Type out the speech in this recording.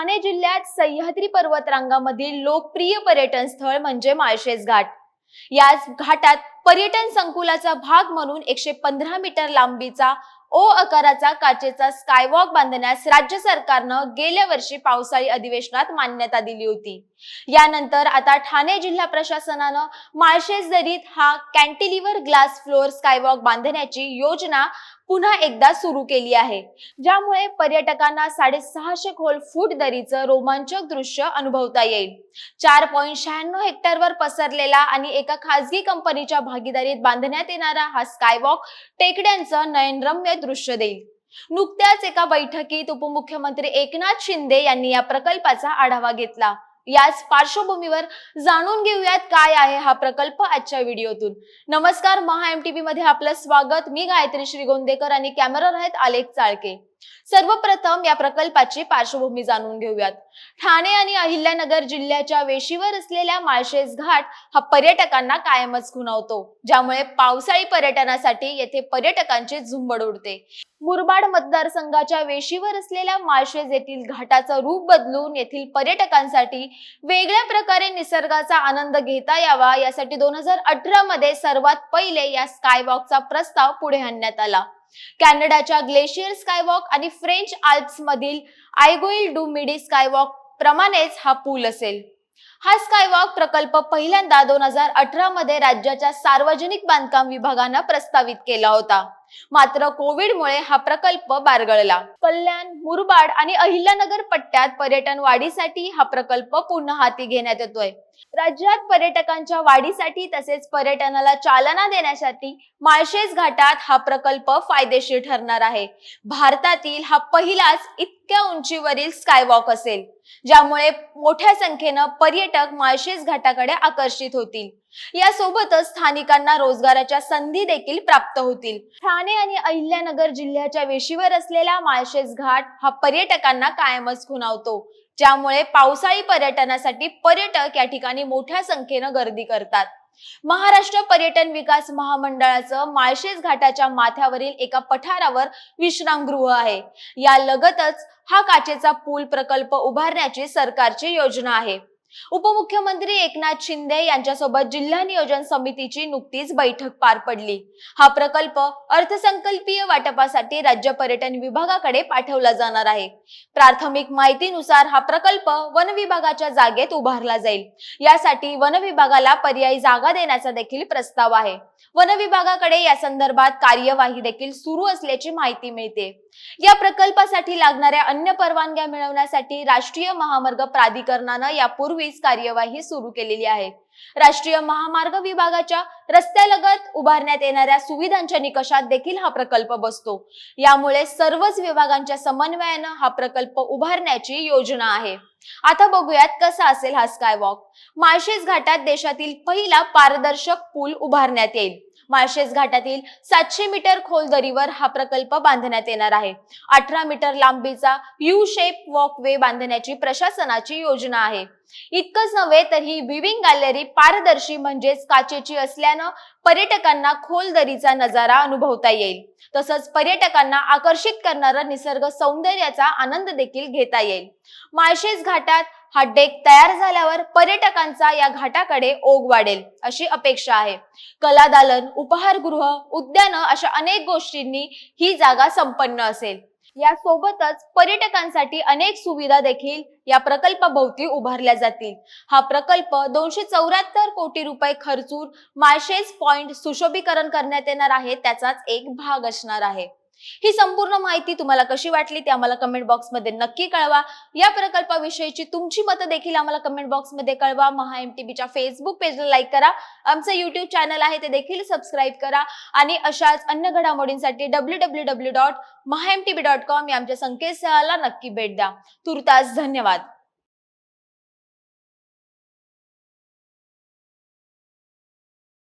ठाणे जिल्ह्यात सह्याद्री पर्वतरांगामधील लोकप्रिय पर्यटन स्थळ म्हणजे माळशेज घाट. याच घाटात पर्यटन संकुलाचा भाग म्हणून एकशे पंधरा मीटर लांबीचा ओ आकाराचा काचेचा स्कायवॉक बांधण्यास राज्य सरकारनं गेल्या वर्षी पावसाळी अधिवेशनात मान्यता दिली होती. यानंतर आता ठाणे जिल्हा प्रशासनानं माळशेज दरीत हा कॅन्टिलिव्हर ग्लास फ्लोअर स्कायवॉक बांधण्याची योजना पुन्हा एकदा सुरू केली आहे. ज्यामुळे पर्यटकांना साडेसहाशे खोल फूट दरीचं रोमांचक दृश्य अनुभवता येईल. चार पॉईंट शहाण्णव हेक्टरवर पसरलेला आणि एका खासगी कंपनीच्या भागीदारीत बांधण्यात येणारा हा स्कायवॉक टेकड्यांचं नयनरम्य दृश्य देईल. नुकत्याच एका बैठकीत उपमुख्यमंत्री एकनाथ शिंदे यांनी या प्रकल्पाचा आढावा घेतला. याच पार्श्वभूमीवर जाणून घेऊयात काय आहे हा प्रकल्प आजच्या व्हिडिओतून. नमस्कार महा एम टी मध्ये आपलं स्वागत. मी गायत्री श्रीगोंदेकर आणि कॅमेरा आहेत आलेख चाळके. सर्वप्रथम या प्रकल्पाची पार्श्वभूमी जाणून घेऊयात. ठाणे आणि अहिल्यानगर जिल्ह्याच्या वेशीवर असलेल्या माळशेज घाट हा पर्यटकांना कायमच खुणावतो ज्यामुळे पावसाळी पर्यटनासाठी येथे पर्यटकांची झुंबड उडते. मुरबाड मतदारसंघाच्या वेशीवर असलेल्या माळशेज येथील घाटाचं रूप बदलून येथील पर्यटकांसाठी वेगळ्या प्रकारे निसर्गाचा आनंद घेता यावा यासाठी दोन हजार अठरा मध्ये सर्वात पहिले या स्कायवॉकचा प्रस्ताव पुढे आणण्यात आला. कॅनडाच्या ग्लेशियर स्कायवॉक आणि फ्रेंच आल्प्स मधील आयगोईल डू मिडी स्कायवॉक प्रमाणेच हा पूल असेल. हा स्कायवॉक प्रकल्प पहिल्यांदा दोन हजार अठरा मध्ये राज्याच्या सार्वजनिक बांधकाम विभागानं प्रस्तावित केला होता. मात्र कोविडमुळे हा प्रकल्प बारगळला. कल्याण मुरबाड आणि अहिल्यानगर पट्ट्यात पर्यटन वाढीसाठी हा प्रकल्प पुन्हा हाती घेण्यात येतोय. राज्यात पर्यटकांच्या वाढीसाठी तसेच पर्यटनाला चालना देण्यासाठी माळशेज घाटात हा प्रकल्प फायदेशीर ठरणार आहे. भारतातील हा पहिलाच इतक्या उंचीवरील स्कायवॉक असेल. ज्यामुळे मोठ्या संख्येनं पर्यटक माळशेज घाटाकडे आकर्षित होतील. यासोबतच स्थानिकांना रोजगाराच्या संधी देखील प्राप्त होतील. ठाणे आणि अहिल्यानगर जिल्ह्याच्या वेशीवर असलेला माळशेज घाट हा पर्यटकांना कायमच खुणावतो. ज्यामुळे पावसाळी पर्यटनासाठी पर्यटक या ठिकाणी मोठ्या संख्येनं गर्दी करतात. महाराष्ट्र पर्यटन विकास महामंडळाचं माळशेज घाटाच्या माथ्यावरील एका पठारावर विश्रामगृह आहे. या लगतच हा काचेचा पूल प्रकल्प उभारण्याची सरकारची योजना आहे. उपमुख्यमंत्री एकनाथ शिंदे यांच्यासोबत जिल्हा नियोजन समितीची नुकतीच बैठक पार पडली. हा प्रकल्प अर्थसंकल्पीय वाटपासाठी राज्य पर्यटन विभागाकडे पाठवला जाणार आहे. प्राथमिक माहितीनुसार हा प्रकल्प वन विभागाच्या जागेत उभारला जाईल. यासाठी वन विभागाला पर्यायी जागा देण्याचा देखील प्रस्ताव आहे. वन विभागाकडे या संदर्भात कार्यवाही देखील सुरू असल्याची माहिती मिळते. या प्रकल्पासाठी लागणाऱ्या अन्य परवानग्या मिळवण्यासाठी राष्ट्रीय महामार्ग प्राधिकरणानं यापूर्वी पूर्वीच कार्यवाही सुरू केलेली आहे. राष्ट्रीय महामार्ग विभागाच्या रस्त्यालगत उभारण्यात येणाऱ्या सुविधांच्या निकषात देखील हा प्रकल्प बसतो. यामुळे सर्वच विभागांच्या समन्वयानं हा प्रकल्प उभारण्याची योजना आहे. आता बघूयात कसा असेल हा स्कायवॉक माळशेज घाटात देशातील पहिला पारदर्शक पूल उभारण्यात येईल. माळशेज घाटातील सातशे मीटर खोल दरीवर हा प्रकल्प बांधण्यात येणार आहे. अठरा मीटर लांबीचा यू शेप वॉकवे बांधण्याची प्रशासनाची योजना आहे. इतकंच नव्हे तर ही विविंग गॅलरी पारदर्शी म्हणजेच काचेची असल्यानं पर्यटकांना खोल दरीचा नजारा अनुभवता येईल. तसंच पर्यटकांना आकर्षित करणारा निसर्ग सौंदर्याचा आनंद देखील घेता येईल. माळशेज घाटात हा डेक तयार झाल्यावर पर्यटकांचा या घाटाकडे ओघ वाढेल अशी अपेक्षा आहे. कलादालन उपहारगृह उद्यानं अशा अनेक गोष्टींनी ही जागा संपन्न असेल. यासोबतच पर्यटकांसाठी अनेक सुविधा देखील या प्रकल्पाभोवती उभारल्या जातील. हा प्रकल्प दोनशे चौऱ्याहत्तर कोटी रुपये खर्चून माळशेज पॉइंट सुशोभीकरण करण्यात येणार आहे त्याचाच एक भाग असणार आहे. ही संपूर्ण माहिती तुम्हाला कशी वाटली ते आम्हाला कमेंट बॉक्समध्ये नक्की कळवा. या प्रकल्पाविषयीची तुमची मतं देखील आम्हाला कमेंट बॉक्समध्ये कळवा. महा एम टी बीच्या फेसबुक पेजला लाईक करा. आमचं युट्यूब चॅनल आहे ते देखील सबस्क्राईब करा. आणि अशाच अन्य घडामोडींसाठी W W W dot Maha M T B dot com या आमच्या संकेतस्थळाला नक्की भेट द्या. तुर्तास धन्यवाद.